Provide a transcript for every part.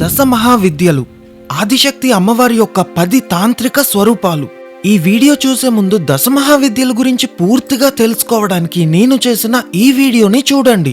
దశ మహావిద్యలు ఆదిశక్తి అమ్మవారి యొక్క పది తాంత్రిక స్వరూపాలు. ఈ వీడియో చూసే ముందు దశ మహావిద్యల గురించి పూర్తిగా తెలుసుకోవడానికి నేను చేసిన ఈ వీడియోని చూడండి.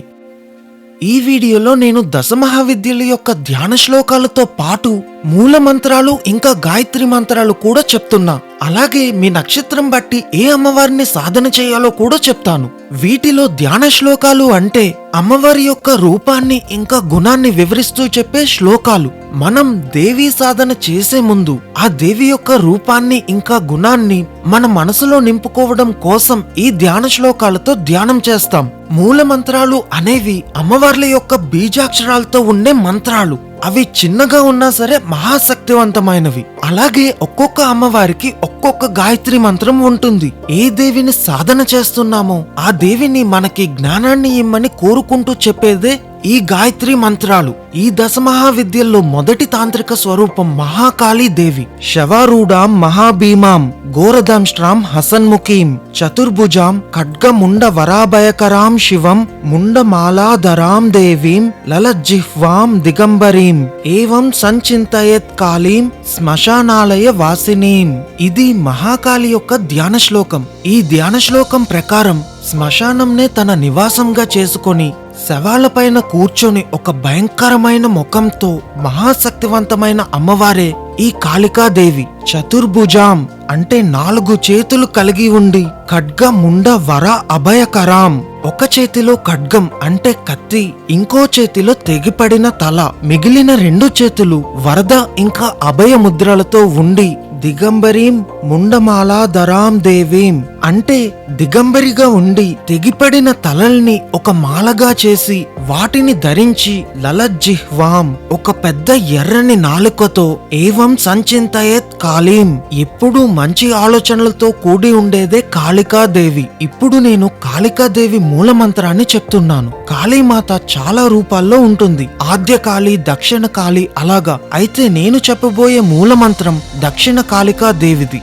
ఈ వీడియోలో నేను దశ మహావిద్యల యొక్క ధ్యాన శ్లోకాలతో పాటు మూల మంత్రాలు ఇంకా గాయత్రి మంత్రాలు కూడా చెప్తున్నా. అలాగే మీ నక్షత్రం బట్టి ఏ అమ్మవారిని సాధన చేయాలో కూడా చెప్తాను. వీటిలో ధ్యాన శ్లోకాలు అంటే అమ్మవారి యొక్క రూపాన్ని ఇంకా గుణాన్ని వివరిస్తూ చెప్పే శ్లోకాలు. మనం దేవీ సాధన చేసే ముందు ఆ దేవి యొక్క రూపాన్ని ఇంకా గుణాన్ని మన మనసులో నింపుకోవడం కోసం ఈ ధ్యాన శ్లోకాలతో ధ్యానం చేస్తాం. మూల మంత్రాలు అనేవి అమ్మవార్ల యొక్క బీజాక్షరాలతో ఉండే మంత్రాలు. అవి చిన్నగా ఉన్నా సరే మహాశక్తివంతమైనవి. అలాగే ఒక్కొక్క అమ్మవారికి ఒక్కొక్క గాయత్రి మంత్రం ఉంటుంది. ఏ దేవిని సాధన చేస్తున్నామో ఆ దేవిని మనకి జ్ఞానాన్ని ఇమ్మని కోరుకుంటూ చెప్పేదే ఈ గాయత్రి మంత్రాలు ఈ దశ మహావిద్యల్లో మొదటి తాంత్రిక స్వరూపం మహాకాళీ దేవి. శవారూఢాం మహాభీమాం ఘోరదంష్ట్రాం హసన్ముఖీం చతుర్భుజాం ఖడ్గముండ వరాభయకరాం శివం ముండమాలాధరాం దేవీం లలజ్జిహ్వాం దిగంబరీం ఏవం సంచింతయత్ కాళీం శ్మశానాలయ వాసినీం. ఇది మహాకాళి యొక్క ధ్యాన శ్లోకం ఈ ధ్యాన శ్లోకం ప్రకారం శ్మశానంనే తన నివాసంగా చేసుకొని శవాలపైన కూర్చొని ఒక భయంకరమైన ముఖంతో మహాశక్తివంతమైన అమ్మవారే ఈ కాళికాదేవి. చతుర్భుజాం. అంటే నాలుగు చేతులు కలిగి ఉండి ఖడ్గ ముండ వర అభయకరాం. ఒక చేతిలో ఖడ్గం అంటే కత్తి ఇంకో చేతిలో తెగిపడిన తల. మిగిలిన రెండు చేతులు వరద ఇంకా అభయ ముద్రలతో ఉండి దిగంబరీం ముండమాలాధరాం దేవీం. అంటే దిగంబరిగా ఉండి తెగిపడిన తలల్ని ఒక మాలగా చేసి వాటిని ధరించి లలజ్జిహ్వాం. ఒక పెద్ద ఎర్రని నాలుకతో ఏవం సంచింతయత్ కాళీం. ఎప్పుడూ మంచి ఆలోచనలతో కూడి ఉండేదే కాళికాదేవి. ఇప్పుడు నేను కాళికాదేవి మూల మంత్రాన్ని చెప్తున్నాను. కాళీమాత చాలా రూపాల్లో ఉంటుంది. ఆద్య కాళి దక్షిణ కాళి అలాగా. అయితే నేను చెప్పబోయే మూల మంత్రం దక్షిణ కాళికా దేవిది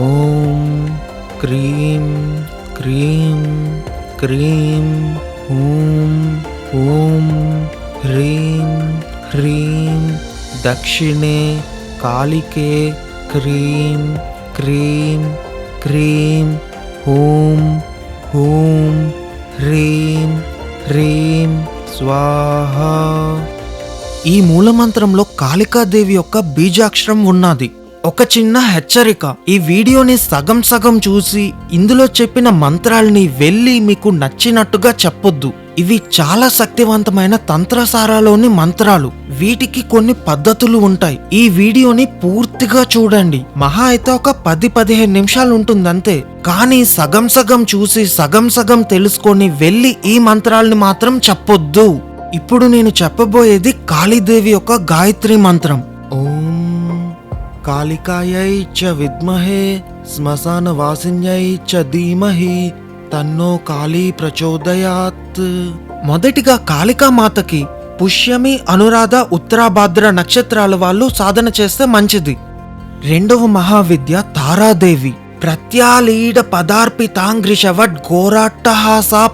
ఓం క్రీం క్రీం క్రీం ఓం ఓం హ్రీం హ్రీం దక్షిణే కాళికే క్రీం క్రీం క్రీం హూం ఓం హ్రీం హ్రీం స్వాహ. ఈ మూలమంత్రంలో కాళికాదేవి యొక్క బీజాక్షరం ఉన్నది. ఒక చిన్న హెచ్చరిక. ఈ వీడియోని సగం సగం చూసి ఇందులో చెప్పిన మంత్రాల్ని వెళ్ళి మీకు నచ్చినట్టుగా చెప్పొద్దు. ఇవి చాలా శక్తివంతమైన తంత్రసారాలోని మంత్రాలు. వీటికి కొన్ని పద్ధతులు ఉంటాయి. ఈ వీడియోని పూర్తిగా చూడండి. మహా అయితే ఒక పది పదిహేను నిమిషాలు ఉంటుందంతే. కానీ సగం సగం చూసి సగం సగం తెలుసుకొని వెళ్ళి ఈ మంత్రాల్ని మాత్రం చెప్పొద్దు. ఇప్పుడు నేను చెప్పబోయేది కాళీదేవి యొక్క గాయత్రి మంత్రం. ఓం కాళికాయై చ విద్మహే శ్మశాన వాసిన్యై చ ధీమహి తన్నో కాళీ ప్రచోదయాత్. మొదటిగా కాళికా మాతకి పుష్యమి అనురాధ ఉత్తరాభాద్ర నక్షత్రాల వాళ్ళు సాధన చేస్తే మంచిది. రెండవ మహావిద్య తారాదేవి. ప్రత్యాలీడ పదార్పితాంగ్రిషవట్ ఘోరాట్టహాసా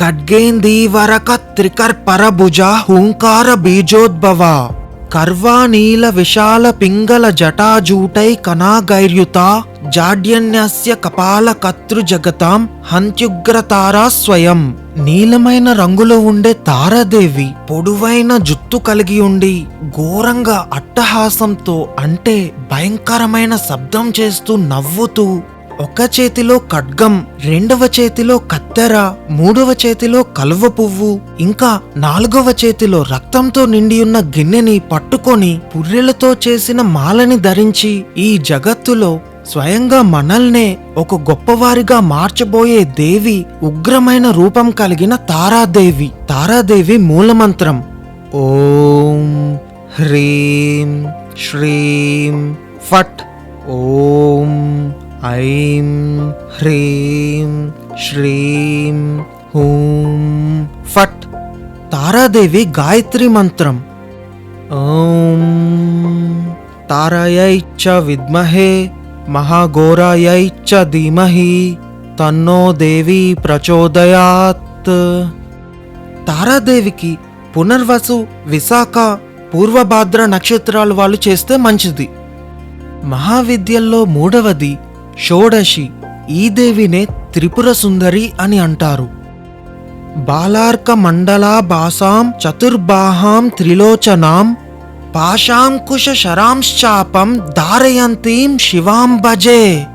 ఖడ్గేందీవరక త్రికర్పర త్రికర్పరభుజ హూంకార బీజోద్భవ. కర్వానీల విశాల పింగళ జటాజూటై కణాగైర్యుత జాడ్యన్యస్య కపాల కర్తృ జగతాం హంత్యుగ్రతారా స్వయం. నీలమైన రంగులో ఉండే తారాదేవి పొడువైన జుత్తు కలిగి ఉండి ఘోరంగా అట్టహాసంతో అంటే భయంకరమైన శబ్దం చేస్తూ నవ్వుతూ ఒక చేతిలో ఖడ్గం రెండవ చేతిలో కత్తెర మూడవ చేతిలో కలువ పువ్వు ఇంకా నాలుగవ చేతిలో రక్తంతో నిండి ఉన్న గిన్నెని పట్టుకొని పుర్రెలతో చేసిన మాలని ధరించి ఈ జగత్తులో స్వయంగా మనల్నే ఒక గొప్పవారిగా మార్చబోయే దేవి ఉగ్రమైన రూపం కలిగిన తారాదేవి. తారాదేవి మూలమంత్రం. ఓం హ్రీం శ్రీం ఫట్. ఓం ఐం హ్రీం శ్రీం హూం ఫట్. తారాదేవి గాయత్రి మంత్రం. ఓం తారాయై చ విద్మహే మహాఘోరాయై చ ధీమహి తన్నో దేవి ప్రచోదయాత్. తారాదేవికి పునర్వసు విశాఖ పూర్వభాద్ర నక్షత్రాలు వాళ్ళు చేస్తే మంచిది. మహావిద్యల్లో మూడవది షోడశి ఈ దేవినే త్రిపుర సుందరి అని అంటారు. బాలార్క మండలా భాసాం చతుర్బాహాం త్రిలోచనాం పాశాంకుశ శరాంశ్చాపం ధారయంతీం శివాం భజే.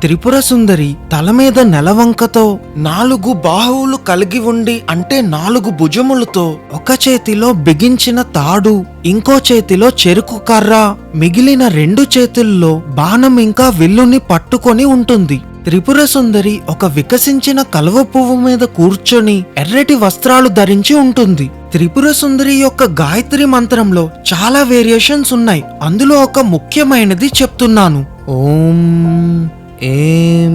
త్రిపుర సుందరి తల మీద నెలవంకతో నాలుగు బాహువులు కలిగి ఉండి అంటే నాలుగు భుజములతో ఒక చేతిలో బిగించిన తాడు ఇంకో చేతిలో చెరుకు కర్ర మిగిలిన రెండు చేతుల్లో బాణం ఇంకా విల్లుని పట్టుకొని ఉంటుంది. త్రిపుర సుందరి ఒక వికసించిన కలువ పువ్వు మీద కూర్చొని ఎర్రటి వస్త్రాలు ధరించి ఉంటుంది. త్రిపుర సుందరి యొక్క గాయత్రి మంత్రంలో చాలా వేరియేషన్స్ ఉన్నాయి. అందులో ఒక ముఖ్యమైనది చెప్తున్నాను. ఓం ఏం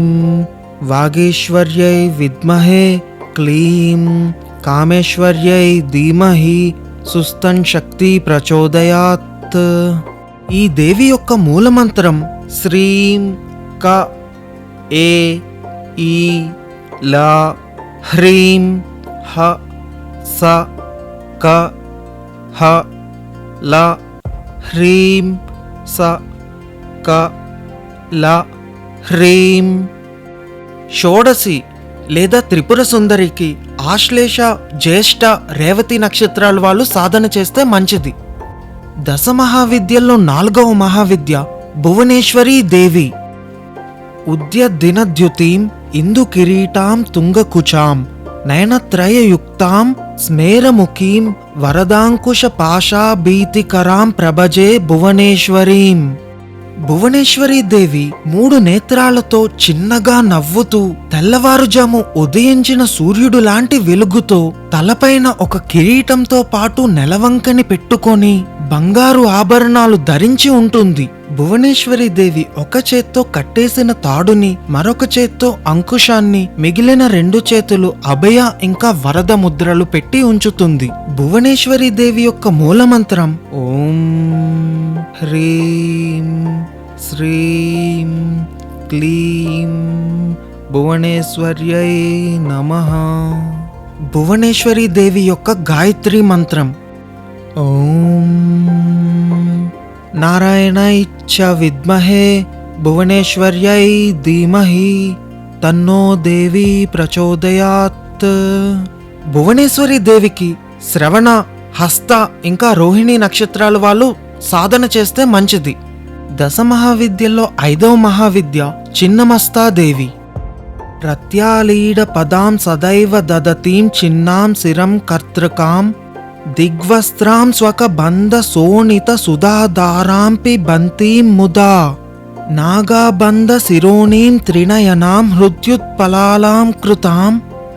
వాగేశ్వర్యై విద్మహే క్లీం కామేశ్వర్యై ధీమహి సుస్తన్ శక్తి ప్రచోదయాత్. ఈ దేవి యొక్క మూలమంత్రం శ్రీం క ఏ ఈ ల హ్రీం హ స క హ ల హ్రీం స క ల హ్రీం షోడసి లేదా త్రిపుర సుందరికి ఆశ్లేష జ్యేష్ఠ రేవతి నక్షత్రాల వాళ్ళు సాధన చేస్తే మంచిది. దశ మహావిద్యల్లో నాలుగవ మహావిద్య భువనేశ్వరీ దేవి. ఉద్య దినద్యుతీం ఇందు కిరీటాం తుంగకుచాం నయనత్రయయుక్తాం స్మేరముఖీం వరదాంకుశ పాశాభీతికరాం ప్రభజే భువనేశ్వరీం. భువనేశ్వరి దేవి మూడు నేత్రాలతో చిన్నగా నవ్వుతూ తెల్లవారుజాము ఉదయించిన సూర్యుడు లాంటి వెలుగుతో తలపైన ఒక కిరీటంతో పాటు నెలవంకని పెట్టుకొని బంగారు ఆభరణాలు ధరించి ఉంటుంది. భువనేశ్వరి దేవి ఒక చేత్తో కట్టేసిన తాడుని మరొక చేత్తో అంకుశాన్ని మిగిలిన రెండు చేతులు అభయ ఇంకా వరద ముద్రలు పెట్టి ఉంచుతుంది. భువనేశ్వరి దేవి యొక్క మూలమంత్రం ఓం హ్రీం శ్రీం క్లీం భువనేశ్వర్యై నమః. భువనేశ్వరి దేవి యొక్క గాయత్రి మంత్రం ఓం నారాయణై చ విద్మహే భువనేశ్వర్యై ధీమహి తన్నో దేవి ప్రచోదయాత్. భువనేశ్వరి దేవికి శ్రవణ హస్త ఇంకా రోహిణి నక్షత్రాలు వాళ్ళు సాధన చేస్తే మంచిది. దశ మహావిద్యల్లో ఐదవ మహావిద్య చిన్నమస్తాదేవి ప్రత్యాళీడ పదాం సదైవ దదతీం చిన్నాం శిరం కర్తృకాం దిగ్వస్త్రాం స్వక బంధ శోణిత సుధాధారాంపి బంతీం ముదా నాగాబంధ శిరోణీం త్రినయనాం హృద్యుత్పలాలాం కృతాం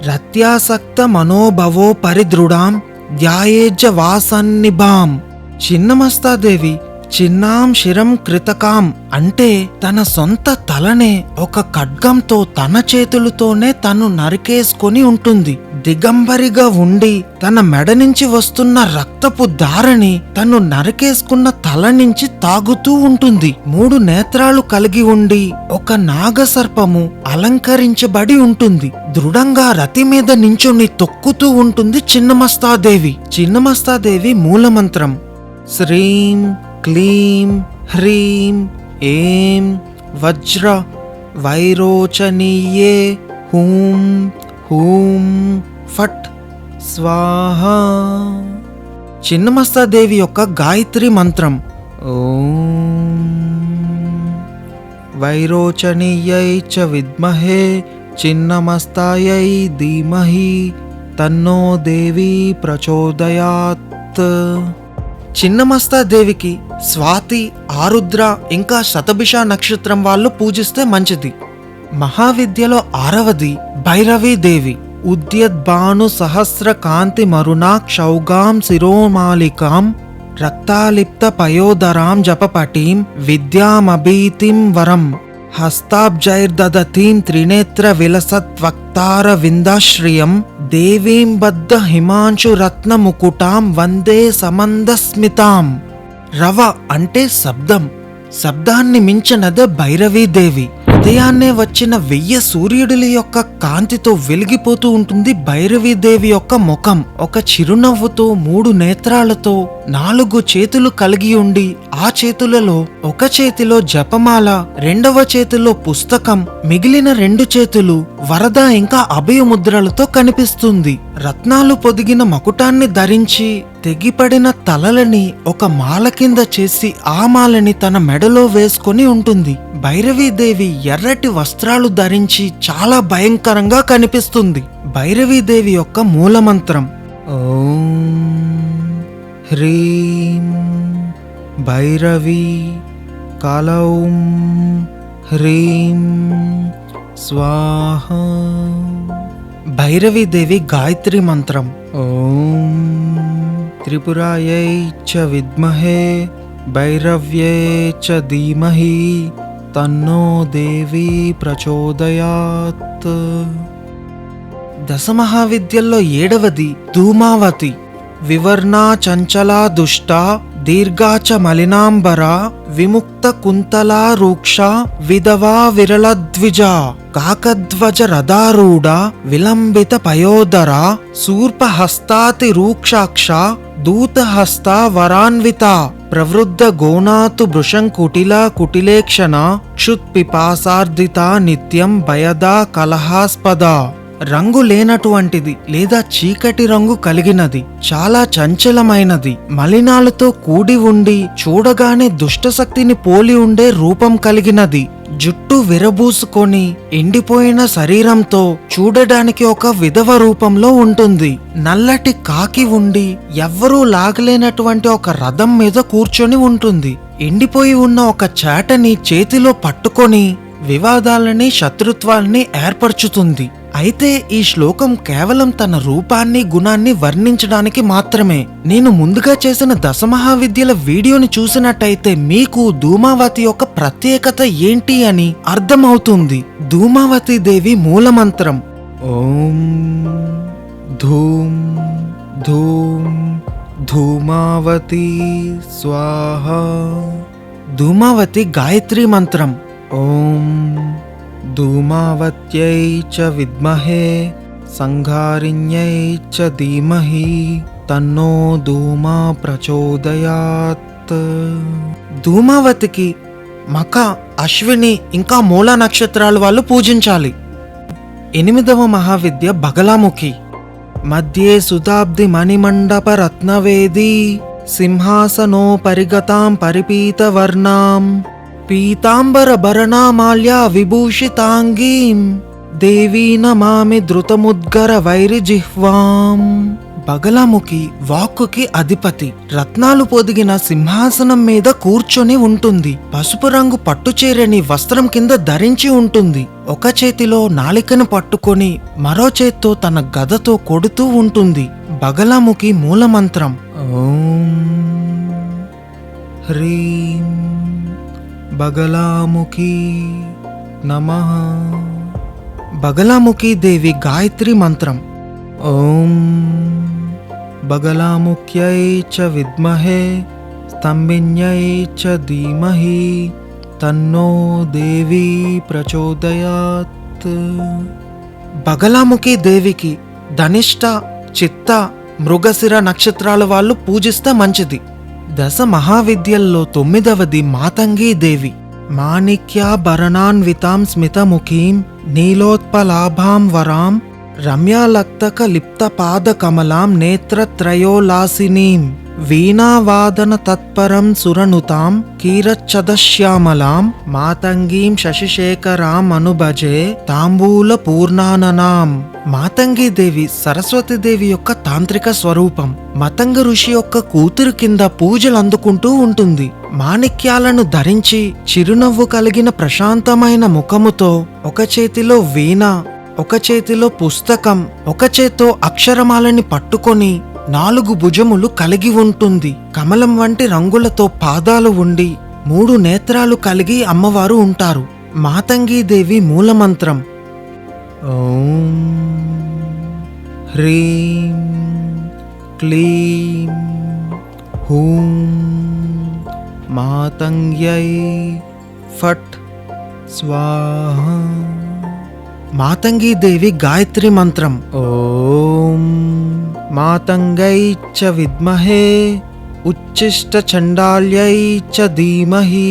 రత్యాసక్త మనోభవో పరిదృఢాం ధ్యాయేజ వాసన్నిభాం చిన్నమస్తాదేవి చిన్నాం శిరం కృతకాం అంటే తన సొంత తలనే ఒక ఖడ్గంతో తన చేతులతోనే తను నరికేసుకొని ఉంటుంది. దిగంబరిగా ఉండి తన మెడ నుంచి వస్తున్న రక్తపు దారని తను నరికేసుకున్న తల నుంచి తాగుతూ ఉంటుంది. మూడు నేత్రాలు కలిగి ఉండి ఒక నాగసర్పము అలంకరించబడి ఉంటుంది. దృఢంగా రతి మీద నించుని తొక్కుతూ ఉంటుంది చిన్నమస్తాదేవి. చిన్నమస్తాదేవి మూలమంత్రం. శ్రీం క్లీం హ్రీం ఏం వజ్ర వైరోచనీయే హూం హూం ఫట్ స్వాహ. చిన్నమస్తాదేవి యొక్క గాయత్రి మంత్రం. ఓం. వైరోచనీయై చ విద్మహే చిన్నమస్తాయై ధీమహి తన్నో దేవి ప్రచోదయాత్. చిన్నమస్తాదేవికి స్వాతి ఆరుద్ర ఇంకా శతభిష నక్షత్రం వాళ్ళు పూజిస్తే మంచిది. మహావిద్యలో ఆరవది భైరవీదేవి ఉద్యద్భాను సహస్ర కాంతి మరుణా క్షౌగాం శిరోమాలికాం రక్తాలిప్త పయోదరాం జపపటీం విద్యామభీతిం వరం. హస్తాబ్జైర్దదతీం త్రినేత్ర విలసత్వక్తార విందాశ్రియం దేవీం బద్ధ హిమాంశురత్నముకుటాం వందే సమందస్మితాం రవ అంటే శబ్దం. శబ్దాన్ని మించినదే భైరవీదేవి ఉదయాన్నే వచ్చిన వెయ్యి సూర్యుడుల యొక్క కాంతితో వెలిగిపోతూ ఉంటుంది భైరవీదేవి యొక్క ముఖం. ఒక చిరునవ్వుతో మూడు నేత్రాలతో నాలుగు చేతులు కలిగి ఉండి ఆ చేతులలో ఒక చేతిలో జపమాల రెండవ చేతిలో పుస్తకం మిగిలిన రెండు చేతులు వరద ఇంకా అభయ ముద్రలతో కనిపిస్తుంది. రత్నాలు పొదిగిన మకుటాన్ని ధరించి తెగిపడిన తలలని ఒక మాల కింద చేసి ఆ మాలని తన మెడలో వేసుకొని ఉంటుంది. భైరవీదేవి ఎర్రటి వస్త్రాలు ధరించి చాలా భయంకరంగా కనిపిస్తుంది. భైరవీదేవి యొక్క మూలమంత్రం. ఓం హ్రీం భైరవి కలౌం హ్రీం స్వాహ. భైరవీదేవి గాయత్రి మంత్రం. ఓం త్రిపురాయై చ విద్మహే భైరవ్యే చ ధీమహి తన్నో దేవి ప్రచోదయాత్ దశమహావిద్యల్లో ఏడవది ధూమావతి వివర్ణా చంచలా దుష్ట దీర్ఘాచ మలినాంబర విముక్త కుంతలా రూక్ష విధవా విరళద్విజ కాకధ్వజ రథారూఢ విలంబిత పయోదర శూర్పహస్తాతి రూక్షాక్ష దూతహస్త వరాన్విత ప్రవృద్ధ గోనాతు భృశం కుటిల కుటిలేక్షణ క్షుత్పిపాసార్దిత నిత్యం భయదా కలహాస్పద రంగు లేనటువంటిది లేదా చీకటి రంగు కలిగినది చాలా చంచలమైనది మలినాలతో కూడి ఉండి చూడగానే దుష్టశక్తిని పోలి ఉండే రూపం కలిగినది. జుట్టు విరబూసుకొని ఎండిపోయిన శరీరంతో చూడడానికి ఒక విధవ రూపంలో ఉంటుంది. నల్లటి కాకి ఉండి ఎవ్వరూ లాగలేనటువంటి ఒక రథం మీద కూర్చొని ఉంటుంది. ఎండిపోయి ఉన్న ఒక చేటని చేతిలో పట్టుకొని వివాదాలని శత్రుత్వాల్ని ఏర్పరచుతుంది. అయితే ఈ శ్లోకం కేవలం తన రూపాన్ని గుణాన్ని వర్ణించడానికి మాత్రమే. నేను ముందుగా చేసిన దశమహావిద్యల వీడియోని చూసినట్టయితే మీకు ధూమావతి యొక్క ప్రత్యేకత ఏంటి అని అర్థమవుతుంది. ధూమావతి దేవి మూలమంత్రం. ఓం ధూమ్ ధూమ్ ధూమావతి స్వాహ. ధూమావతి గాయత్రి మంత్రం. ఓం ధూమావత్యై చ విద్మహే సంఘారిణ్యై చ ధీమహి తన్నో ధూమా ప్రచోదయాత్ ధూమావతికి మక అశ్విని ఇంకా మూల నక్షత్రాలు వాళ్ళు పూజించాలి। ఎనిమిదవ మహావిద్య బగలాముఖి మధ్యే సుతాబ్ది మణిమండప రత్నవేది సింహాసనో పరిగతాం పరిపీతవర్ణాం। వర్ణాం పీతాంబర భరణామాల్య విభూషితాంగీం దేవీ నమామి ధృతముద్గర వైరి జిహ్వాం బగలముఖి వాక్కుకి అధిపతి. రత్నాలు పొదిగిన సింహాసనం మీద కూర్చొని ఉంటుంది. పసుపు రంగు పట్టుచీరని వస్త్రం కింద ధరించి ఉంటుంది. ఒక చేతిలో నాలికను పట్టుకొని మరో చేత్తో తన గదతో కొడుతూ ఉంటుంది. బగలాముఖి మూలమంత్రం. ఓం. హ్రీం. బగలాముఖి నమ. బగలాముఖి దేవి గాయత్రి మంత్రం. ఓం బగలాముఖ్యై చ విద్మహే స్తంభిన్యై చ ధీమహి తన్నో దేవి ప్రచోదయాత్. బగలాముఖి దేవికి ధనిష్ట చిత్త మృగశిర నక్షత్రాల వాళ్ళు పూజిస్తే మంచిది. దశ మహావిద్యల్లో తొమ్మిదవది మాతంగీదేవి. మాణిక్యాభరణాన్వితాం స్మితముఖీం నీలోత్పలాభాం వరాం రమ్యాలక్తక లిప్త పాద నేత్రత్రయోలాసినీం. వీణావాదన తత్పరం సురనుతాం కీరచ్చదశ్యామలాం మాతంగీం శశిశేఖరాం అనుభజే తాంబూల పూర్ణాననాం. మాతంగి దేవి యొక్క తాంత్రిక స్వరూపం మతంగ ఋషి యొక్క కూతురు కింద పూజలు అందుకుంటూ ఉంటుంది. మాణిక్యాలను ధరించి చిరునవ్వు కలిగిన ప్రశాంతమైన ముఖముతో ఒక చేతిలో వీణ ఒక చేతిలో పుస్తకం ఒక చేత్తో అక్షరమాలని పట్టుకొని నాలుగు భుజములు కలిగి ఉంటుంది. కమలం వంటి రంగులతో పాదాలు ఉండి మూడు నేత్రాలు కలిగి అమ్మవారు ఉంటారు. మాతంగీదేవి మూలమంత్రం. ఓం హ్రీం క్లీం హూం మాతంగ్యై ఫట్ స్వాహ. మాతంగీదేవి గాయత్రి మంత్రం. ఓం మాతంగై చ విద్మహే ఉచ్చిష్ట చండాల్యై చ ధీమహి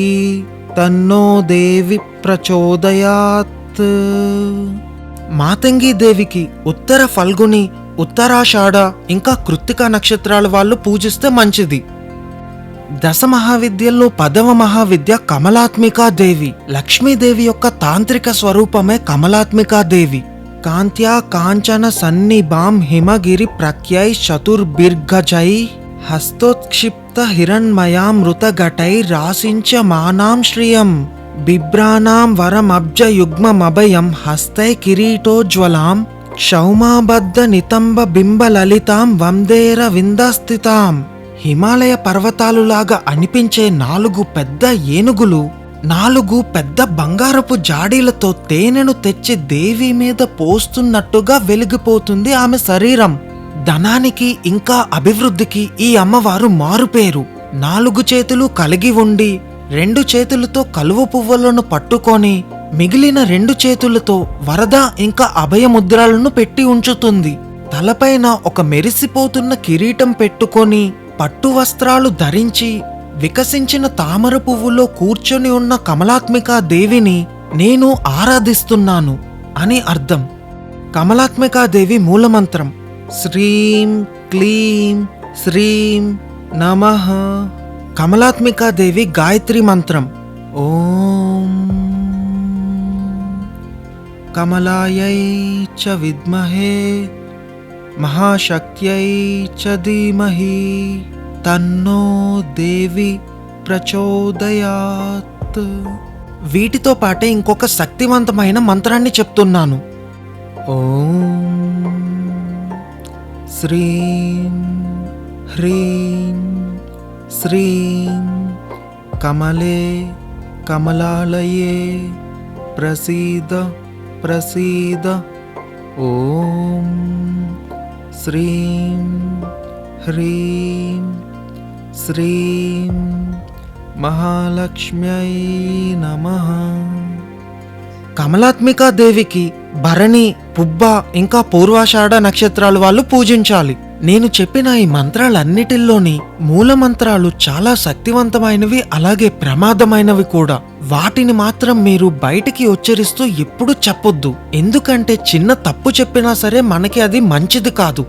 తన్నో దేవి ప్రచోదయాత్. మాతంగి దేవికి ఉత్తర ఫల్గుని ఉత్తరాషాఢ ఇంకా కృత్తిక నక్షత్రాల వాళ్ళు పూజిస్తే మంచిది. దశ మహావిద్యల్లో పదవ మహావిద్య కమలాత్మికా దేవి లక్ష్మీదేవి యొక్క తాంత్రిక స్వరూపమే కమలాత్మికా దేవి. కాంత్యా కాంచన సన్నిభాం హిమగిరి ప్రఖ్యై చతుర్భిర్గజై హస్తోత్క్షిప్త హిరణ్మయామృతఘటై రాసించ మానాం శ్రియం బిభ్రాణాం వరమబ్జయుగ్మమభయం హస్తై కిరీటోజ్వలాం క్షౌమాబద్ధ నితంబ బింబలలితాం వందేర విందస్థితాం హిమాలయ పర్వతాలులాగా అనిపించే నాలుగు పెద్ద ఏనుగులు నాలుగు పెద్ద బంగారపు జాడీలతో తేనెను తెచ్చి దేవి మీద పోస్తున్నట్టుగా వెలిగిపోతుంది ఆమె శరీరం. ధనానికి ఇంకా అభివృద్ధికి ఈ అమ్మవారు మారుపేరు. నాలుగు చేతులు కలిగి ఉండి రెండు చేతులతో కలువ పువ్వులను పట్టుకొని మిగిలిన రెండు చేతులతో వరద ఇంకా అభయముద్రలను పెట్టి ఉంచుతుంది. తలపైన ఒక మెరిసిపోతున్న కిరీటం పెట్టుకొని పట్టు వస్త్రాలు ధరించి వికసించిన తామర పువ్వులో కూర్చొని ఉన్న కమలాత్మికా దేవిని నేను ఆరాధిస్తున్నాను అని అర్థం. కమలాత్మికా దేవి మూలమంత్రం. శ్రీం క్లీం శ్రీం నమః. కమలాత్మికా దేవి గాయత్రి మంత్రం. ఓం. కమలాయై చ విద్మహే. మహాశక్త్యై చ ధీమహి. తన్నో దేవి ప్రచోదయాత్. వీటితో పాటే ఇంకొక శక్తివంతమైన మంత్రాన్ని చెప్తున్నాను. ఓం శ్రీం హ్రీం శ్రీం కమలే కమలాలయే ప్రసీద ప్రసీద. ఓం శ్రీం హ్రీం శ్రీం మహాలక్ష్మ్యై నమ కమలాత్మికా దేవికి భరణి పుబ్బ ఇంకా పూర్వాషాఢ నక్షత్రాలు వాళ్ళు పూజించాలి. నేను చెప్పిన ఈ మంత్రాలన్నిటిల్లోని మూల మంత్రాలు చాలా శక్తివంతమైనవి అలాగే ప్రమాదమైనవి కూడా. వాటిని మాత్రం మీరు బయటికి ఉచ్చరిస్తూ ఎప్పుడు చెప్పొద్దు. ఎందుకంటే చిన్న తప్పు చెప్పినా సరే మనకి అది మంచిది కాదు.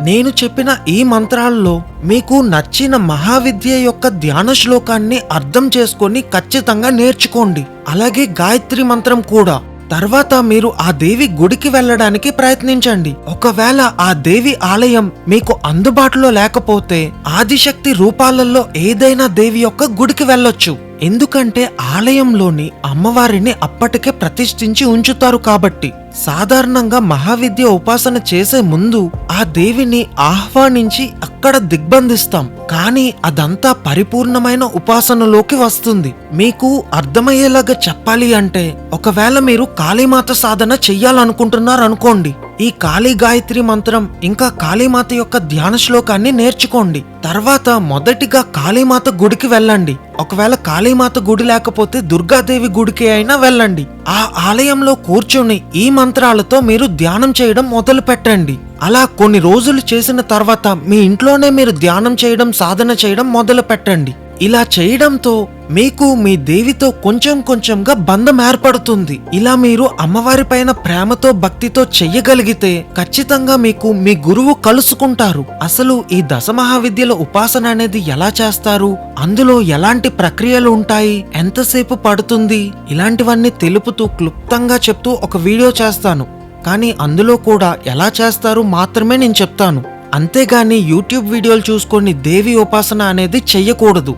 నేను చెప్పిన ఈ మంత్రాల్లో మీకు నచ్చిన మహావిద్య యొక్క ధ్యాన శ్లోకాన్ని అర్థం చేసుకొని ఖచ్చితంగా నేర్చుకోండి. అలాగే గాయత్రి మంత్రం కూడా. తర్వాత మీరు ఆ దేవి గుడికి వెళ్ళడానికి ప్రయత్నించండి. ఒకవేళ ఆ దేవి ఆలయం మీకు అందుబాటులో లేకపోతే ఆదిశక్తి రూపాలలో ఏదైనా దేవి యొక్క గుడికి వెళ్ళొచ్చు. ఎందుకంటే ఆలయంలోని అమ్మవారిని అప్పటికే ప్రతిష్ఠించి ఉంచుతారు కాబట్టి. సాధారణంగా మహావిద్య ఉపాసన చేసే ముందు ఆ దేవిని ఆహ్వానించి అక్కడ దిగ్బంధిస్తాం. కానీ అదంతా పరిపూర్ణమైన ఉపాసనలోకి వస్తుంది. మీకు అర్థమయ్యేలాగా చెప్పాలి అంటే ఒకవేళ మీరు కాళీమాత సాధన చెయ్యాలనుకుంటున్నారనుకోండి. ఈ కాళీ గాయత్రి మంత్రం ఇంకా కాళీమాత యొక్క ధ్యాన శ్లోకాన్ని నేర్చుకోండి. తర్వాత మొదటిగా కాళీమాత గుడికి వెళ్ళండి. ఒకవేళ కాళీమాత గుడి లేకపోతే దుర్గాదేవి గుడికి అయినా వెళ్ళండి. ఆ ఆలయంలో కూర్చొని ఈ మంత్రాలతో మీరు ధ్యానం చేయడం మొదలు పెట్టండి అలా కొన్ని రోజులు చేసిన తర్వాత మీ ఇంట్లోనే మీరు ధ్యానం చేయడం సాధన చేయడం మొదలు పెట్టండి ఇలా చేయడంతో మీకు మీ దేవితో కొంచెం కొంచెంగా బంధం ఏర్పడుతుంది. ఇలా మీరు అమ్మవారి పైన ప్రేమతో భక్తితో చెయ్యగలిగితే ఖచ్చితంగా మీకు మీ గురువు కలుసుకుంటారు. అసలు ఈ దశ మహావిద్యల ఉపాసన అనేది ఎలా చేస్తారు? అందులో ఎలాంటి ప్రక్రియలు ఉంటాయి? ఎంతసేపు పడుతుంది? ఇలాంటివన్నీ తెలుపుతూ క్లుప్తంగా చెప్తూ ఒక వీడియో చేస్తాను. కానీ అందులో కూడా ఎలా చేస్తారు మాత్రమే నేను చెప్తాను. అంతేగాని యూట్యూబ్ వీడియోలు చూసుకొని దేవి ఉపాసన అనేది చెయ్యకూడదు.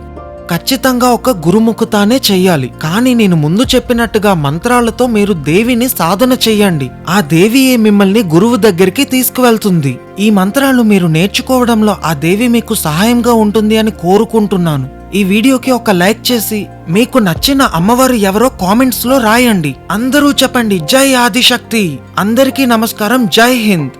ఖచ్చితంగా ఒక గురుముఖతానే చెయ్యాలి. కానీ నేను ముందు చెప్పినట్టుగా మంత్రాలతో మీరు దేవిని సాధన చెయ్యండి. ఆ దేవియే మిమ్మల్ని గురువు దగ్గరికి తీసుకువెళ్తుంది. ఈ మంత్రాలు మీరు నేర్చుకోవడంలో ఆ దేవి మీకు సహాయంగా ఉంటుంది అని కోరుకుంటున్నాను. ఈ వీడియోకి ఒక లైక్ చేసి మీకు నచ్చిన అమ్మవారు ఎవరో కామెంట్స్లో రాయండి. అందరూ చెప్పండి జై ఆదిశక్తి. అందరికీ నమస్కారం జై హింద్.